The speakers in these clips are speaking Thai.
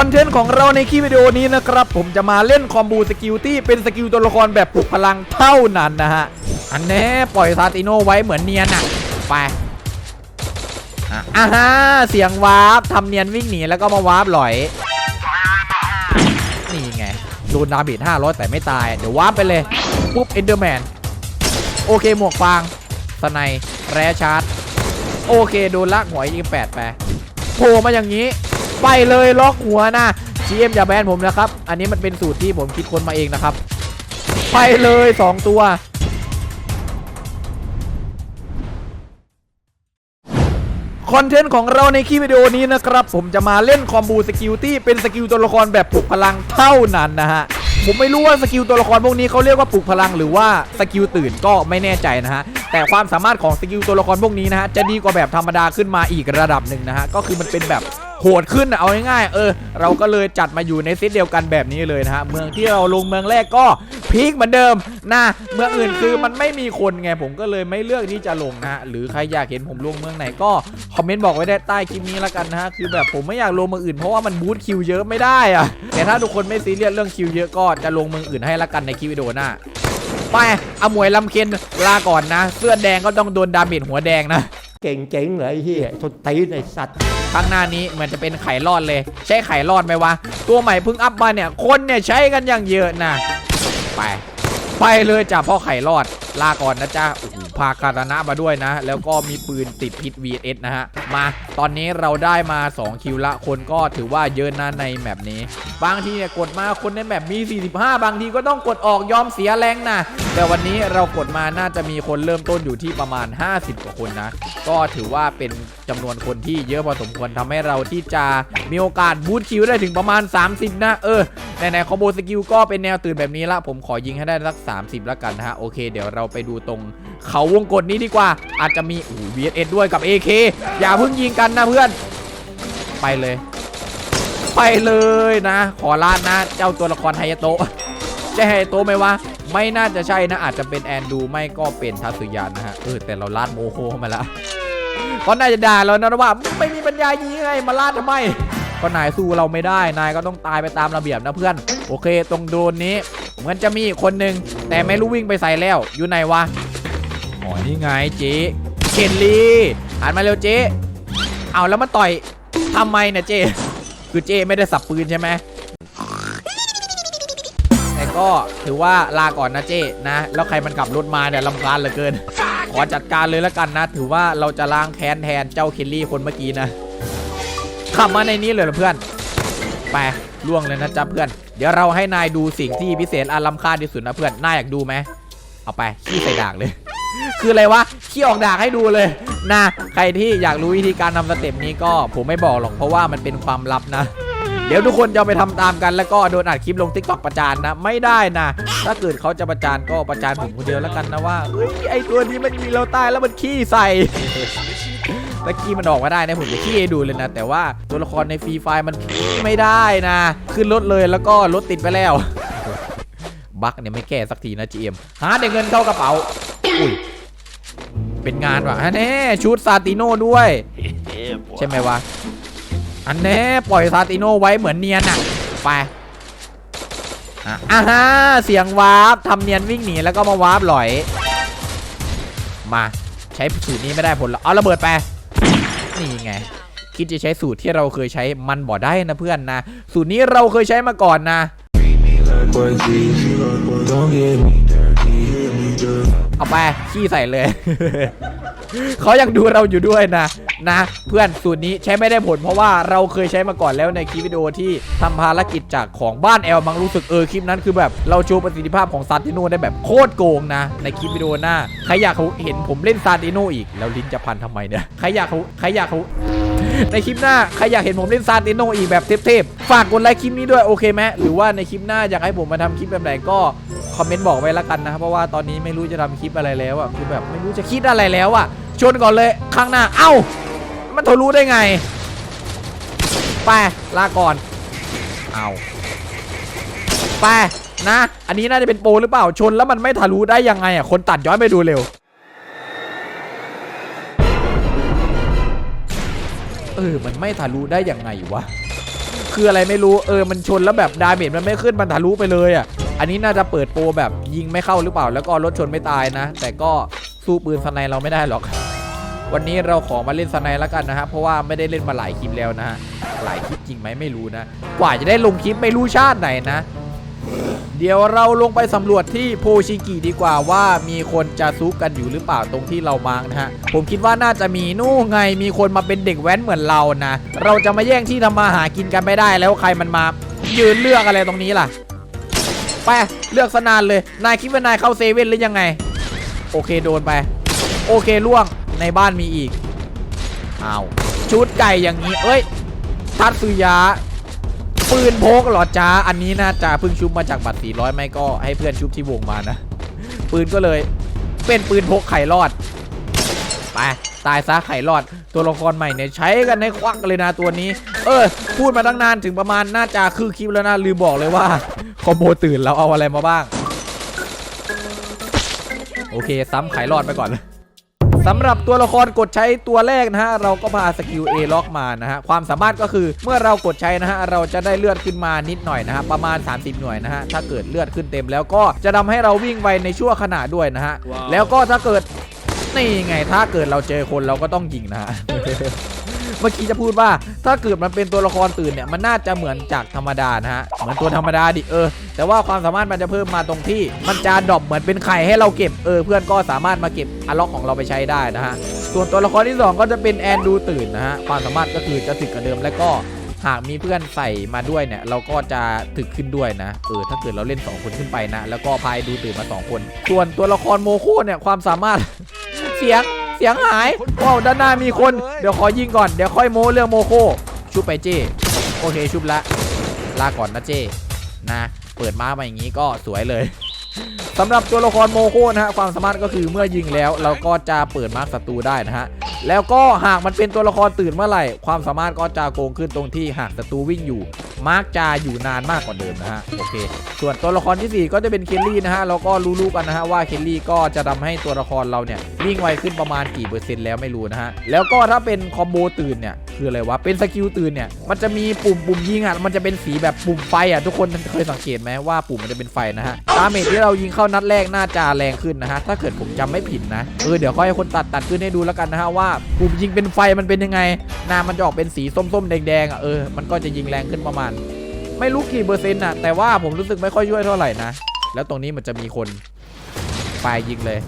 คอนเทนต์ของเราในคลิปวิดีโอนี้นะครับ ผมจะมาเล่นคอมบูสกิลที่เป็นสกิลตัวละครแบบปลุกพลังเท่านั้นนะฮะ อันแน่ปล่อยซาติโนไว้เหมือนเนียนอะไปอะอ่าฮะเสียงวาร์ปทำเนียนวิ่งหนีแล้วก็มาวาร์ปหลอย นี่ไง โดนดาเมจ500 แต่ไม่ตาย เดี๋ยววาร์ปไปเลย ปุ๊บเอนเดอร์แมน โอเคหมวกฟางสไนแร่ชาร์จ โอเค โดนลากหัวยิงแปดไปโผล่มาอย่างนี้ ไปเลยล็อกหัวนะ GM อย่าแบนผมนะครับ อันนี้มันเป็นสูตรที่ผมคิดค้นมาเองนะครับ ไปเลย 2 ตัวคอนเทนต์ของเราในคลิปวิดีโอนี้นะครับ ผมจะมาเล่นคอมบูสกิลที่เป็นสกิลตัวละครแบบปลุกพลังเท่านั้นนะฮะ ผมไม่รู้ว่าสกิลตัวละครพวกนี้เขาเรียกว่าปลุกพลังหรือว่าสกิลตื่นก็ไม่แน่ใจนะฮะ แต่ความสามารถของสกิลตัวละครพวกนี้นะฮะ จะดีกว่าแบบธรรมดาขึ้นมาอีกระดับหนึ่งนะฮะ ก็คือมันเป็นแบบ โหดขึ้นเอาง่ายๆเออ เราก็เลยจัดมาอยู่ในเซตเดียวกันแบบนี้เลยนะฮะเมืองที่เราลงเมืองแรกก็พีคเหมือนเดิมนะเมืองอื่นคือมันไม่มีคนไงผมก็เลยไม่เลือกที่จะลงนะฮะหรือใครอยากเห็นผมลงเมืองไหนก็คอมเมนต์บอกไว้ได้ใต้คลิปนี้ล้วกันนะฮะคือแบบผมไม่อยากลงเมืองอื่นเพราะว่ามันบูทคิวเยอะไม่ได้อะแต่ถ้าทุกคนไม่ซีเรียสเรื่องคิวเยอะก็จะลงเมืองอื่นให้ละกันในคลิปวิดีโอหน้าไปอมวยลำเคนลาก่อนนะ เสื้อแดงก็ต้องโดนดาเมจหัวแดงนะ เก่งเจ๋งเลยไอ้เฮียทนตีนสัตว์ ข้างหน้านี้เหมือนจะเป็นไข่รอดเลย ใช้ไข่รอดไหมวะ ตัวใหม่เพิ่งอัพมาเนี่ย คนเนี่ยใช้กันอย่างเยอะนะ ไป ไปเลยจ้ะพ่อไข่รอด ลาก่อนนะจ้าโอ้โห พาคาตานะมาด้วยนะ แล้วก็มีปืนติดพิษ VS นะฮะ มา ตอนนี้เราได้มา 2 คิวละ คนก็ถือว่าเยอะนะในแมปนี้ บางทีเนี่ยกดมาคนในแมปมี 45 บางทีก็ต้องกดออกยอมเสียแรงนะ แต่วันนี้เรากดมาน่าจะมีคนเริ่มต้นอยู่ที่ประมาณ 50 กว่าคนนะ ก็ถือว่าเป็นจำนวนคนที่เยอะพอสมควรทำให้เราที่จะมีโอกาสบูทคิวได้ถึงประมาณ 30 นะ เออไหนๆคอมโบสกิลก็เป็นแนวตื่นแบบนี้ละ ผมขอยิงให้ได้สัก 30 แล้วกันนะฮะ โอเค เดี๋ยวเราไปดูตรงเขาวงกฏนี้ดีกว่า อาจจะมีอู้ VSS ด้วยกับ AK อย่าเพิ่งยิงกันนะเพื่อน ไปเลย ไปเลยนะ ขอลาดนะ เจ้าตัวละครไฮยโตะใช่ไฮโตะไหมวะไม่น่าจะใช่นะ อาจจะเป็นแอนดูไม่ก็เป็นทัสุยานนะฮะเออแต่เราลาดโมโหเข้ามาแล้วก็น่าจะด่าเรานะว่าไม่มีปัญญายิงไงมาลาดทำไมก็นายสู้เราไม่ได้นายก็ต้องตายไปตามระเบียบนะเพื่อน โอเค ตรงโดนนี้ เหมือนจะมีอีกคนนึงแต่ไม่รู้วิ่งไปใส่แล้ว อยู่ไหนวะ อ๋อนี่ไงเจ๊เคนลี่หันมาเร็วเจ๊เอาแล้วมาต่อยทำไมเนี่ยเจ๊คือเจ๊ไม่ได้สับปืนใช่ไหมแต่ก็ถือว่าลาก่อนนะเจ้นะ แล้วใครมันขับรถมาเนี่ยลำคาญเหลือเกิน ขอจัดการเลยแล้วกันนะ ถือว่าเราจะล้างแค้นแทนเจ้าเคลลี่คนเมื่อกี้นะขับมาในนี้เลยเพื่อนไปล่วงเลยนะจ๊ะเพื่อน เดี๋ยวเราให้นายดูสิ่งที่พิเศษอารัมค่าที่สุดนะเพื่อน นายอยากดูไหม เอาไปขี้ใส่ด่ากเลย คืออะไรวะขี้ออกดากให้ดูเลยนะใครที่อยากรู้วิธีการทำสเต็ปนี้ก็ผมไม่บอกหรอกเพราะว่ามันเป็นความลับนะ เดี๋ยวทุกคนจะไปทำตามกันแล้วก็โดนอัดคลิปลงทิกตอกประจานนะ ไม่ได้นะ ถ้าเกิดเขาจะประจานก็ประจานผมคนเดียวแล้วกันนะว่าเฮ้ยไอตัวนี้มันมีเราตายแล้วมันขี้ใส่ตะกี้มันออกมาได้นะผมจะขี้ให้ดูเลยนะ แต่ว่าตัวละครในฟรีไฟมันขี้ไม่ได้นะ ขึ้นรถเลยแล้วก็รถติดไปแล้วบั๊กเนี่ยไม่แก้สักทีนะ GM หาแต่เงินเข้ากระเป๋า อุ้ยเป็นงานว่ะฮะแน่ชุดซาติโน่ด้วย ใช่ไหมวะ อันแน่ปล่อยซาติโนไว้เหมือนเนียนอะไปอะอ่าฮะเสียงวาร์ปทำเนียนวิ่งหนีแล้วก็มาวาร์ปหลอย มาใช้สูตรนี้ไม่ได้ผลแล้วเอาระเบิดไป นี่ไง คิดจะใช้สูตรที่เราเคยใช้มันบ่ได้นะเพื่อนนะ สูตรนี้เราเคยใช้มาก่อนนะ เอาไปขี้ใส่เลย เขายังดูเราอยู่ด้วยนะ นะ เพื่อนสูตรนี้ใช้ไม่ได้ผลเพราะว่าเราเคยใช้มาก่อนแล้วในคลิปวิดีโอที่ทำภารกิจจากของบ้านแอลมังรู้สึกเออคลิปนั้นคือแบบเราโชว์ประสิทธิภาพของซาติโนได้แบบโคตรโกงนะ ในคลิปวิดีโอหน้าใครอยากเห็นผมเล่นซาติโนอีกแล้วลิ้นจะพันทำไมเนี่ยใครอยากใครอยากเขา ในคลิปหน้า ใครอยากเห็นผมเล่นซาติโนอีกแบบเทพๆ ฝากกดไลค์คลิปนี้ด้วยโอเคไหมหรือว่าในคลิปหน้าอยากให้ผมมาทำคลิปแบบไหนก็คอมเมนต์บอกไว้ละกันนะ เพราะว่าตอนนี้ไม่รู้จะทำคลิปอะไรแล้วอะคือแบบไม่รู้จะคิดอะไรแล้วอะชนก่อนเลยข้างหน้า เอ้า มันทะลุได้ไง ไปลาก่อน เอาไปนะ อันนี้น่าจะเป็นโปรหรือเปล่าชนแล้วมันไม่ทะลุได้ยังไงอะคนตัดย้อนไปดูเร็ว เออ มันไม่ทะลุได้ยังไงวะ คืออะไรไม่รู้ เออ มันชนแล้วแบบดาเมจมันไม่ขึ้น มันทะลุไปเลยอะ อันนี้น่าจะเปิดโปรแบบยิงไม่เข้าหรือเปล่า แล้วก็รถชนไม่ตายนะ แต่ก็สู้ปืนสไนเราไม่ได้หรอก วันนี้เราขอมาเล่นสไนแล้วกันนะฮะ เพราะว่าไม่ได้เล่นมาหลายคลิปแล้วนะฮะ หลายคลิปจริงไหมไม่รู้นะ กว่าจะได้ลงคลิปไม่รู้ชาติไหนนะ เดี๋ยวเราลงไปสำรวจที่โพชิกิดีกว่าว่ามีคนจะซุกกันอยู่หรือเปล่าตรงที่เรามาร์กนะฮะ ผมคิดว่าน่าจะมีนู่นไงมีคนมาเป็นเด็กแว้นเหมือนเรานะ เราจะมาแย่งที่ทำมาหากินกันไม่ได้แล้วใครมันมา ยืนเลือกอะไรตรงนี้ล่ะ ไปเลือกสนานเลย นายคิดว่านายเข้าเซเว่นหรือยังไง โอเคโดนไป โอเคล่วงในบ้านมีอีกอ้าวชุดไก่อย่างนี้ เอ้ยทัตสุยะ ปืนพกหรอจ้าอันนี้น่าจะเพิ่งชุบมาจากบัตร400 ไม่ก็ให้เพื่อนชุบที่วงมานะ ปืนก็เลยเป็นปืนพกไข่รอด ไป ตายซะไข่รอด ตัวละครใหม่เนี่ยใช้กันในควักเลยนะตัวนี้ เออ พูดมาตั้งนานถึงประมาณน่าจะคือคลิปแล้วนะลืมบอกเลยว่าคอมโบตื่นเราเอาอะไรมาบ้าง โอเค ซ้ำไข่รอดไปก่อน สำหรับตัวละครกดใช้ตัวแรกนะฮะเราก็มาสกิล A ล็อกมานะฮะความสามารถก็คือเมื่อเรากดใช้นะฮะเราจะได้เลือดขึ้นมานิดหน่อยนะฮะประมาณ 30 หน่วยนะฮะถ้าเกิดเลือดขึ้นเต็มแล้วก็จะทำให้เราวิ่งไวในชั่วขณะด้วยนะฮะแล้วก็ถ้าเกิดนี่ไงถ้าเกิดเราเจอคนเราก็ต้องยิงนะฮะเมื่อกี้จะพูดว่า ถ้าเกิดมันเป็นตัวละครตื่นเนี่ยมันน่าจะเหมือนจากธรรมดานะฮะเหมือนตัวธรรมดาดิเออ แต่ว่าความสามารถมันจะเพิ่มมาตรงที่ มันจะดรอปเหมือนเป็นไข่ให้เราเก็บเออเพื่อนก็สามารถมาเก็บอล็อกของเราไปใช้ได้นะฮะส่วนตัวละครที่สองก็จะเป็นแอนดูตื่นนะฮะความสามารถก็คือจะถึกกว่าเดิมแล้วก็หากมีเพื่อนใส่มาด้วยเนี่ย เราก็จะถึกขึ้นด้วยนะเออถ้าเกิดเราเล่นสองคนขึ้นไปนะ แล้วก็พายดูตื่นมาสองคน ส่วนตัวละครโมโคเนี่ยความสามารถเสียง เสียงหายว้าวด้านหน้ามีคน เดี๋ยวขอยิงก่อน เดี๋ยวค่อยโม้เรื่องโมโค ชุบไปเจ้โอเคชุบละ ลาก่อนนะเจ้นะ เปิดม้ามาอย่างนี้ก็สวยเลยสำหรับตัวละครโมโคนะฮะความสามารถก็คือเมื่อยิงแล้วเราก็จะเปิดมาร์คศัตรูได้นะฮะแล้วก็หากมันเป็นตัวละครตื่นเมื่อไหร่ ความสามารถก็จะโกงขึ้นตรงที่หากศัตรูวิ่งอยู่ มาร์กจะอยู่นานมากกว่าเดิมนะฮะโอเค ส่วนตัวละครทีสี่ 4 ก็จะเป็นเคลลี่นะฮะเราก็รู้ๆกันนะฮะว่าเคลลี่ก็จะทำให้ตัวละครเราเนี่ยวิ่งไวขึ้นประมาณกี่เปอร์เซ็นต์แล้วไม่รู้นะฮะแล้วก็ถ้าเป็นคอมโบตื่นเนี่ย คืออะไรวะ เป็นสกิลตื่นเนี่ย มันจะมีปุ่มปุ่มยิงอะ มันจะเป็นสีแบบปุ่มไฟอะ ทุกคนเคยสังเกตไหมว่าปุ่มมันจะเป็นไฟนะฮะดาเมจที่เรายิงเข้านัดแรกน่าจะแรงขึ้นนะฮะ ถ้าเกิดผมจำไม่ผิดนะ เออเดี๋ยวค่อยให้คนตัดตัดขึ้นให้ดูแล้วกันนะฮะว่าปุ่มยิงเป็นไฟมันเป็นยังไงหนามันจะออกเป็นสีส้มๆแดงๆอะ เออ มันก็จะยิงแรงขึ้นประมาณ ไม่รู้กี่เปอร์เซ็นต์น่ะ แต่ว่าผมรู้สึกไม่ค่อยช่วยเท่าไหร่นะ แล้วตรงนี้มันจะมีคนไฟยิงเลย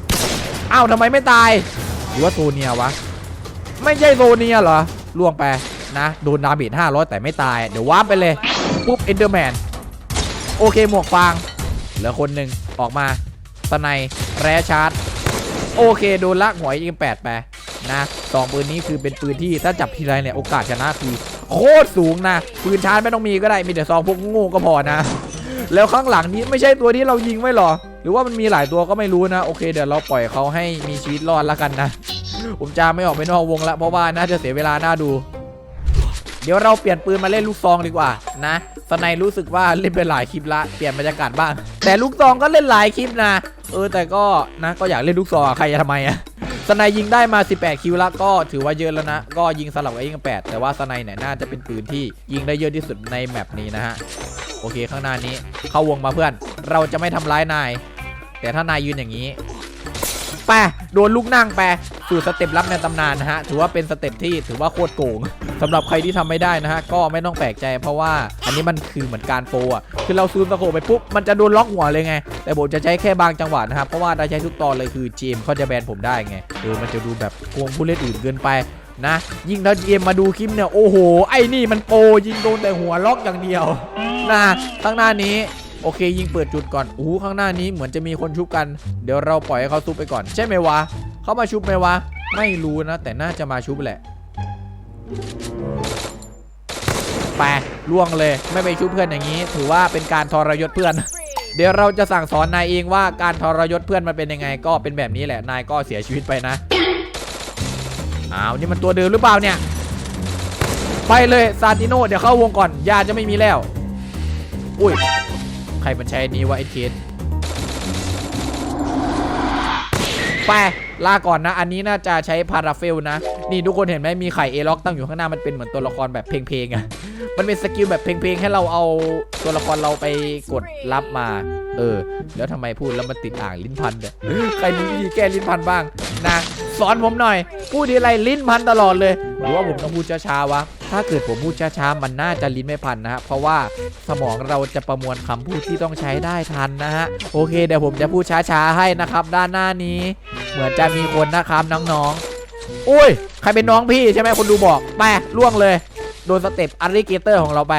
อ้าวทำไมไม่ตาย หรือว่าโซเนียวะ ไม่ใช่โซเนียเหรอ ล่วงไปนะ โดนดาเมจ500 แต่ไม่ตาย เดี๋ยววาร์ปไปเลย ปุ๊บเอนเดอร์แมน โอเค หมวกฟาง เหลือคนหนึ่งออกมาสไนยแรชาร์จ โอเค โดนลักหวยยิงแปดไปนะสองปืนนี้คือเป็นปืนที่ถ้าจับทีไรเนี่ยโอกาสชนะคือโคตรสูงนะ ปืนชาร์จไม่ต้องมีก็ได้ มีแต่ซองพวกงูก็พอนะ แล้วข้างหลังนี้ไม่ใช่ตัวที่เรายิงไว้หรอ หรือว่ามันมีหลายตัวก็ไม่รู้นะ โอเค เดี๋ยวเราปล่อยเขาให้มีชีวิตรอดแล้วกันนะ ผมจะไม่ออกไปนอกวงละเพราะว่าน่าจะเสียเวลาน่าดู เดี๋ยวเราเปลี่ยนปืนมาเล่นลูกซองดีกว่านะสไนรู้สึกว่าเล่นไปหลายคลิปละเปลี่ยนบรรยากาศบ้าง แต่ลูกซองก็เล่นหลายคลิปนะเออแต่ก็นะก็อยากเล่นลูกซองใครจะทำไมอะสไนยิงได้มา 18 คิวละก็ถือว่าเยอะแล้วนะ ก็ยิงสลับกับยิง8แต่ว่าสไนเนี่ยน่าจะเป็นปืนที่ยิงได้เยอะที่สุดในแมปนี้นะฮะโอเคข้างหน้านี้เข้าวงมาเพื่อน เราจะไม่ทำร้ายนาย แต่ถ้านายยืนอย่างนี้ไปโดนลูกนั่งไป สู่สเต็ปลับในตำนานนะฮะถือว่าเป็นสเต็ปที่ถือว่าโคตรโกงสำหรับใครที่ทำไม่ได้นะฮะก็ไม่ต้องแปลกใจ เพราะว่าอันนี้มันคือเหมือนการโปรอะคือเราซูมสโคปไปปุ๊บมันจะโดนล็อกหัวเลยไง แต่ผมจะใช้แค่บางจังหวะนะครับเพราะว่าได้ใช้ทุกตอนเลยคือ GM เขาจะแบนผมได้ไงเออมันจะดูแบบโกงผู้เล่นอื่นเกินไปนะ ยิ่งถ้า GM มมาดูคลิปเนี่ยโอ้โห ไอ้นี่มันโปยิงโดนแต่หัวล็อกอย่างเดียวนะข้างหน้านี้โอเค ยิงเปิดจุดก่อนอู้ข้างหน้านี้เหมือนจะมีคนชุบกัน เดี๋ยวเราปล่อยให้เขาซุบไปก่อน ใช่ไหมวะ เขามาชุบไหมวะ ไม่รู้นะ แต่น่าจะมาชุบแหละไปล่วงเลยไม่ไปชุบเพื่อนอย่างนี้ ถือว่าเป็นการทรยศเพื่อน เดี๋ยวเราจะสั่งสอนนายเองว่าการทรยศเพื่อนมันเป็นยังไง ก็เป็นแบบนี้แหละนายก็เสียชีวิตไปนะอ้าวนี่มันตัวเดิมหรือเปล่าเนี่ย ไปเลยซาติโนเดี๋ยวเข้าวงก่อนยาจะไม่มีแล้ว อุ้ยใครมันใช้นี้วะไอ้เคส ไปลาก่อนนะ อันนี้น่าจะใช้พาราเฟลนะ นี่ทุกคนเห็นไหมมีไข่เอล็อกตั้งอยู่ข้างหน้ามันเป็นเหมือนตัวละครแบบเพลงๆอะมันเป็นสกิลแบบเพลงๆให้เราเอาตัวละครเราไปกดรับมา เออ แล้วทำไมพูดแล้วมันติดอ่างลิ้นพันเนี่ยใครมีวิธีแก้ลิ้นพันบ้างนะสอนผมหน่อย พูดทีไรลิ้นพันตลอดเลยหรือว่าผมต้องพูดช้าๆวะ ถ้าเกิดผมพูดช้าๆมันน่าจะลิ้นไม่พันนะฮะเพราะว่าสมองเราจะประมวลคำพูดที่ต้องใช้ได้ทันนะฮะโอเคเดี๋ยวผมจะพูดช้าๆให้นะครับ ด้านหน้านี้ เหมือนจะมีคนนะครับน้องๆอุ้ยใครเป็นน้องพี่ใช่ไหมคนดูบอกไปล่วงเลยโดนสเต็ปอาริเกเตอร์ของเราไป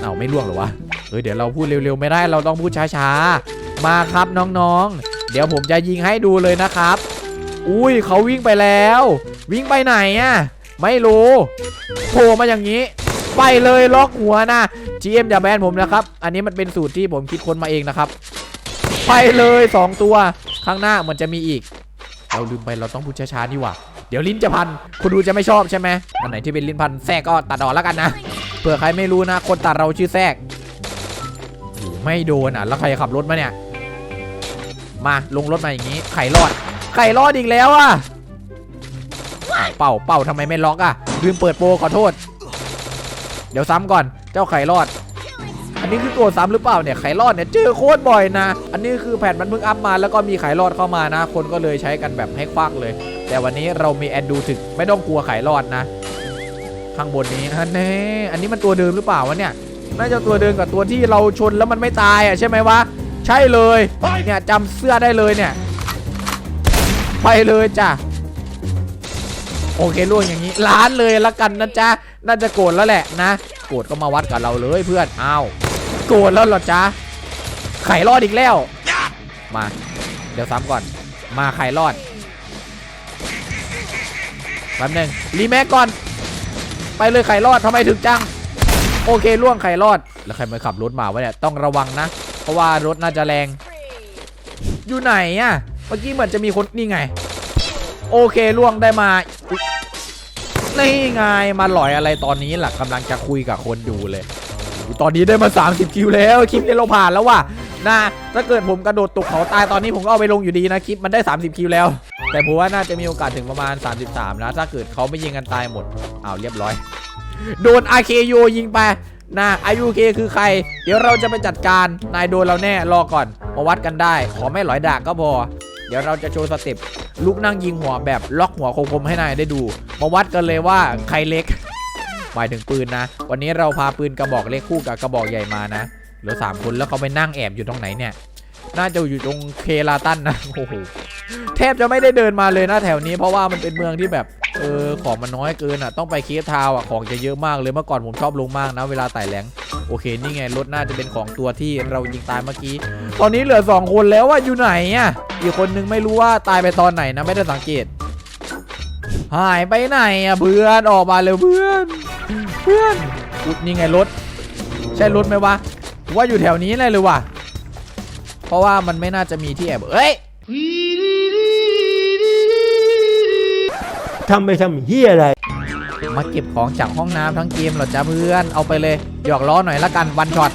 เอาไม่ล่วงหรอวะเฮ้ยเดี๋ยวเราพูดเร็วๆไม่ได้เราต้องพูดช้าๆมาครับน้องๆ เดี๋ยวผมจะยิงให้ดูเลยนะครับ อุ้ยเขาวิ่งไปแล้ว วิ่งไปไหนอะ ไม่รู้โผล่มาอย่างนี้ ไปเลยล็อกหัวนะ GM อย่าแบนผมนะครับ อันนี้มันเป็นสูตรที่ผมคิดค้นมาเองนะครับ ไปเลย 2 ตัวข้างหน้ามันจะมีอีก เราลืมไปเราต้องพูดช้าๆนี่หว่า เดี๋ยวลิ้นจะพัน คุณดูจะไม่ชอบใช่ไหมอันไหนที่เป็นลิ้นพันแทรกก็ตัดออกแล้วกันนะเผื่อใครไม่รู้นะ คนตัดเราชื่อแทรกอ้โหไม่โดนอะแล้วใครขับรถมาเนี่ย มาลงรถมาอย่างนี้ไข่รอดไข่รอดอีกแล้วอะ เป่าเป่าทำไมไม่ล็อกอะลืมเปิดโปรขอโทษ เดี๋ยวซ้ำก่อนเจ้าไข่รอด อันนี้คือตัวซ้ำหรือเปล่าเนี่ยไข่รอดเนี่ยเจอโคตรบ่อยนะ อันนี้คือแผ่นมันเพิ่งอัพมาแล้วก็มีไข่รอดเข้ามานะ คนก็เลยใช้กันแบบให้ควักเลย แต่วันนี้เรามีแอนดูถึกไม่ต้องกลัวไข่รอดนะ ข้างบนนี้อันนี้อันนี้มันตัวเดิมหรือเปล่าวะเนี่ยน่าจะตัวเดิมกับตัวที่เราชนแล้วมันไม่ตายอะใช่ไหมวะใช่เลยเนี่ยจำเสื้อได้เลยเนี่ย ไปเลยจ้ะ โอเคล่วงอย่างนี้ล้านเลยละกันนะจ๊ะน่าจะโกรธแล้วแหละนะ โกรธก็มาวัดกับเราเลยเพื่อนอ้าวโกรธแล้วเหรอจ๊ะไข่รอดอีกแล้ว มา เดี๋ยวซ้ำก่อน มาไข่รอดแป๊บหนึงรีแม็กก่อน ไปเลยไข่รอดทำไมถึงจัง โอเคล่วงไข่รอด แล้วใครมาขับรถมาวะเนี่ยต้องระวังนะ เพราะว่ารถน่าจะแรง อยู่ไหนอะเมื่อกี้เหมือนจะมีคนนี่ไง โอเคล่วงได้มานี่ไงมาหลอยอะไรตอนนี้ล่ะกำลังจะคุยกับคนดูเลย ตอนนี้ได้มา 30 คิวแล้วคลิปนี้เราผ่านแล้วว่ะนะถ้าเกิดผมกระโดดตกเขาตายตอนนี้ผมก็เอาไปลงอยู่ดีนะคลิปมันได้ 30 คิวแล้ว แต่ผมว่าน่าจะมีโอกาสถึงประมาณ 33 นะ ถ้าเกิดเขาไม่ยิงกันตายหมดอ้าวเรียบร้อย โดน RKO ยิงไปนะอายุเคคือใคร เดี๋ยวเราจะไปจัดการนายโดนเราแน่รอก่อนมาวัดกันได้ ขอไม่หลอยดากก็พอ เดี๋ยวเราจะโชว์สเต็ปลุกนั่งยิงหัวแบบล็อกหัวคมๆให้นายได้ดู มาวัดกันเลยว่าใครเล็ก หมายถึงปืนนะ วันนี้เราพาปืนกระบอกเล็กคู่กับกระบอกใหญ่มานะเหลือสามคนแล้วเขาไปนั่งแอบอยู่ตรงไหนเนี่ย น่าจะอยู่ตรงเคลาตันนะโอ้โห แทบจะไม่ได้เดินมาเลยนะแถวนี้ เพราะว่ามันเป็นเมืองที่แบบเออของมันน้อยเกินอะต้องไปเคฟทาวอะของจะเยอะมากเลยเมื่อก่อนผมชอบลงมากนะเวลาไต่แหลงโอเคนี่ไงรถน่าจะเป็นของตัวที่เรายิงตายเมื่อกี้ ตอนนี้เหลือ 2 คนแล้วว่าอยู่ไหนอะอีกคนนึงไม่รู้ว่าตายไปตอนไหนนะไม่ได้สังเกต หายไปไหนอะเพื่อนออกมาเร็วเพื่อนเพื่อนอุ๊ยนี่ไงรถ ใช่รถไหมวะว่าอยู่แถวนี้เลยเลยว่ะเพราะว่ามันไม่น่าจะมีที่แอบเอ้ย ทำไปทำเฮียอะไร มาเก็บของจากห้องน้ำทั้งเกมเหรอจ้าเพื่อน เอาไปเลย หยอกล้อหน่อยละกันวันช็อต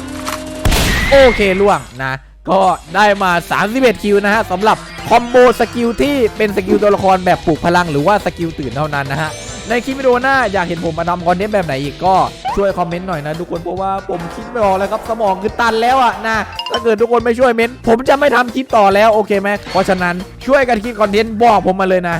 โอเคล่วงนะ ก็ได้มา 31 คิวนะฮะสำหรับคอมโบสกิลที่เป็นสกิลตัวละครแบบปลุกพลังหรือว่าสกิลตื่นเท่านั้นนะฮะในคลิปวิดีโอหน้าอยากเห็นผมมาทำคอนเทนต์แบบไหนอีกก็ช่วยคอมเมนต์หน่อยนะทุกคนเพราะว่าผมคิดไม่ออกแล้วครับสมองคือตันแล้วอะนะถ้าเกิดทุกคนไม่ช่วยเม้นผมจะไม่ทำคลิปต่อแล้วโอเคไหมเพราะฉะนั้นช่วยกันคิดคอนเทนต์บอกผมมาเลยนะ